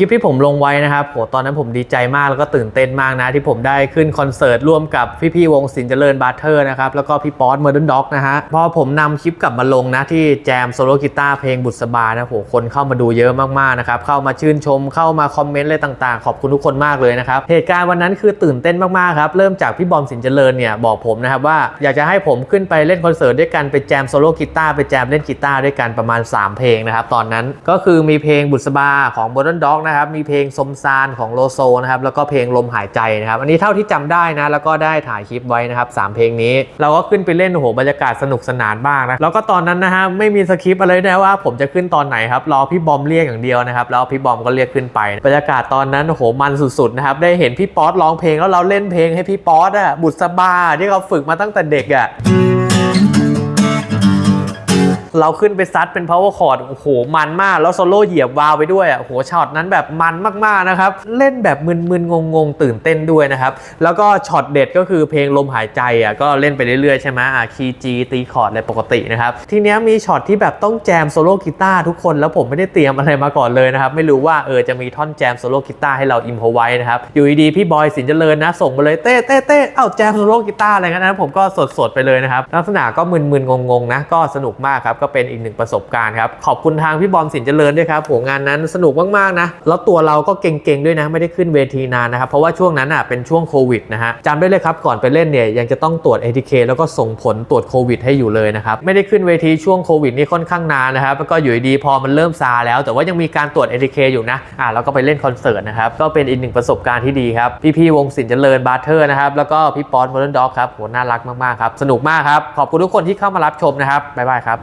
ลิปที่ผมลงไว้นะครับโหตอนนั้นผมดีใจมากแล้วก็ตื่นเต้นมากนะ ที่ผมได้ขึ้นคอนเสิร์ตร่วมกับพี่ๆวงสินเจริญบาร์เทอร์นะครับแล้วก็พี่ป๊อตเมอร์ดนด็อกนะฮะพอผมนำคลิปกลับมาลงนะที่แจมโซโลกีตาร์เพลงบุษบานะโหคนเข้ามาดูเยอะมากๆนะครับเข้ามาชื่นชมเข้ามาคอมเมนต์อะไรต่างๆ ขอบคุณทุกคนมากเลยนะครับเหตุการณ์วันนั้นคือตื่นเต้นมากๆครับเริ่มจากพี่บอมสินเจริญเนี่ยบอกผมนะครับว่าอยากจะให้ผมขึ้นไปเล่นคอนเสิร์ตด้วยกันไปแจมโซโลกีตาร์ไปแจมเล่นกีตาร์ด้วยกันประมาณ 3 เพลงนะครับตอนนั้นก็คือมีเพลงบุษบาของ b o ด e n Dog นะครับมีเพลงสมซานของโลโซนะครับแล้วก็เพลงลมหายใจนะครับอันนี้เท่าที่จำได้นะแล้วก็ได้ถ่ายคลิปไว้นะครับสามเพลงนี้ เราก็ขึ้นไปเล่นโอ้โหบรรยากาศสนุกสนานมากนะแล้วก็ตอนนั้นนะฮะไม่มีสคริปต์อะไรนะว่าผมจะขึ้นตอนไหนครับรอพี่บอมเรียกอย่างเดียวนะครับแล้วพี่บอมก็เรียกขึ้นไป บรรยากาศตอนนั้นโอ้โหมันสุดๆนะครับได้เห็นพี่ป๊อตร้องเพลงแล้วเราเล่นเพลงให้พี่ป๊อตอะบุษบาที่เขาฝึกมาตั้งแต่เด็กอะ เราขึ้นไปซัดเป็น power chord โอ้โห มันมาก แล้วโซโล่เหยียบวาวไปด้วยอะโอ้โหช็อตนั้นแบบมันมากๆนะครับ เล่นแบบมึนๆ งงๆ ตื่นเต้นด้วยนะครับ แล้วก็ช็อตเด็ดก็คือเพลงลมหายใจอะก็เล่นไปเรื่อยๆ ใช่ไหมอะคีย์จีตีคอร์ดอะไรปกตินะครับ ทีเนี้ยมีช็อตที่แบบต้องแจมโซโล่กีตาร์ทุกคนแล้วผมไม่ได้เตรียมอะไรมาก่อนเลยนะครับไม่รู้ว่าเออจะมีท่อนแจมโซโล่กีตาร์ให้เราอิมพอไว้นะครับอยู่ดีๆพี่บอยสินเจริญนะส่งมาเลยเต้เต้เต้เอ้าแจมโซโล่กีตาร์อะไรกันนะผมก็สดๆไปเลยนะครับลักษณะก็มึนๆงงๆนะก็สนุกมากครับก็เป็นอีกหนึ่งประสบการณ์ครับขอบคุณทางพี่บอมสินเจริญด้วยครับโหงานนั้นสนุกมากๆนะแล้วตัวเราก็เก่งๆด้วยนะไม่ได้ขึ้นเวทีนานนะครับเพราะว่าช่วงนั้นอะเป็นช่วงโควิดนะฮะจำได้เลยครับก่อนไปเล่นเนี่ยยังจะต้องตรวจ ATK แล้วก็ส่งผลตรวจโควิดให้อยู่เลยนะครับไม่ได้ขึ้นเวทีช่วงโควิดนี่ค่อนข้างนานนะครับแล้วก็อยู่ดีพอมันเริ่มซาแล้ว แต่ว่ายังมีการตรวจ ATK อยู่นะอ่าเราก็ไปเล่นคอนเสิร์ตนะครับก็เป็นอีกหนึ่งประสบการณ์ที่ดีครับพี่ๆวงสินเจริญบาร์เทอร์นะครับแล้วก็พี่ป๊อตโมเดิร์นด็อกครับโหน่ารักมากๆครับสนุกมากครับขอบคุณทุกคนที่เข้ามารับชมนะครับบ๊ายบายครับ